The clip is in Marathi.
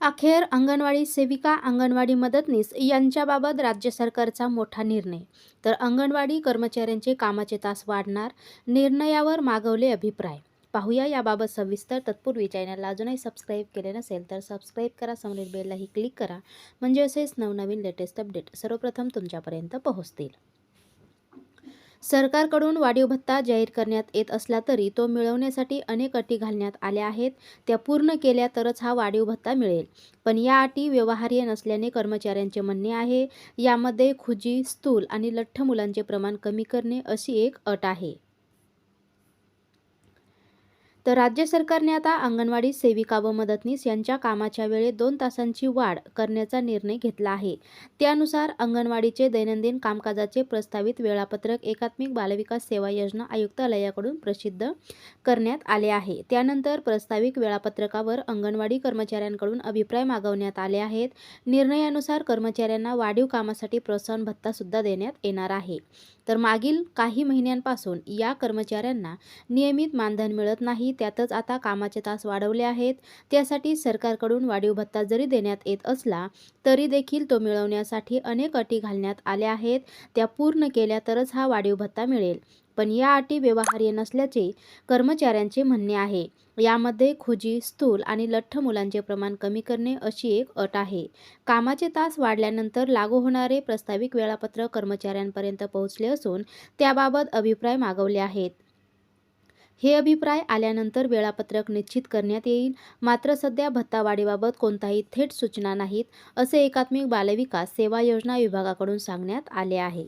अखेर अंगणवाडी सेविका अंगणवाडी मदतनीस यांच्याबाबत राज्य सरकारचा मोठा निर्णय. तर अंगणवाडी कर्मचाऱ्यांचे कामाचे तास वाढणार निर्णयावर मागवले अभिप्राय. पाहूया याबाबत सविस्तर तत्पूर्वी चॅनलला अजूनही सबस्क्राईब केले नसेल तर सबस्क्राईब करा समोरील बेललाही क्लिक करा. म्हणजे असेच नवनवीन लेटेस्ट अपडेट सर्वप्रथम तुमच्यापर्यंत पोहोचतील. सरकारकडून वाढीव भत्ता जाहीर करण्यात येत असला तरी तो मिळवण्यासाठी अनेक अटी घालण्यात आल्या आहेत. त्या पूर्ण केल्या तरच हा वाढीव भत्ता मिळेल. पण या अटी व्यवहार्य नसल्याने कर्मचाऱ्यांचे म्हणणे आहे यामध्ये खुजी स्थूल आणि लठ्ठ मुलांचे प्रमाण कमी करणे अशी एक अट आहे. तर राज्य सरकारने आता अंगणवाडी सेविका व मदतनीस यांच्या कामाच्या वेळेत दोन तासांची वाढ करण्याचा निर्णय घेतला आहे. त्यानुसार अंगणवाडीचे दैनंदिन कामकाजाचे प्रस्तावित वेळापत्रक एकात्मिक बालविकास सेवा योजना आयुक्तालयाकडून प्रसिद्ध करण्यात आले आहे. त्यानंतर प्रस्तावित वेळापत्रकावर अंगणवाडी कर्मचाऱ्यांकडून अभिप्राय मागवण्यात आले आहेत. निर्णयानुसार कर्मचाऱ्यांना वाढीव कामासाठी प्रोत्साहन भत्ता सुद्धा देण्यात येणार आहे. तर मागील काही महिन्यांपासून या कर्मचाऱ्यांना नियमित मानधन मिळत नाही. त्यातच आता कामाचे तास वाढवले आहेत. त्यासाठी सरकारकडून वाढीव भत्ता जरी देण्यात येत असला तरी देखील तो मिळवण्यासाठी अनेक अटी घालण्यात आल्या आहेत. त्या पूर्ण केल्या तरच हा वाढीव भत्ता मिळेल. पण या अटी व्यवहार्य नसल्याचे कर्मचाऱ्यांचे म्हणणे आहे. यामध्ये खुजी स्थूल आणि लठ्ठ मुलांचे प्रमाण कमी करणे अशी एक अट आहे. कामाचे तास वाढल्यानंतर लागू होणारे प्रस्ताविक वेळापत्रक कर्मचाऱ्यांपर्यंत पोहोचले असून त्याबाबत अभिप्राय मागवले आहेत. हे अभिप्राय आल्यानंतर वेळापत्रक निश्चित करण्यात येईल. मात्र सध्या भत्ता वाढीबाबत कोणताही थेट सूचना नाहीत असे एकात्मिक बालविकास सेवा योजना विभागाकडून सांगण्यात आले आहे.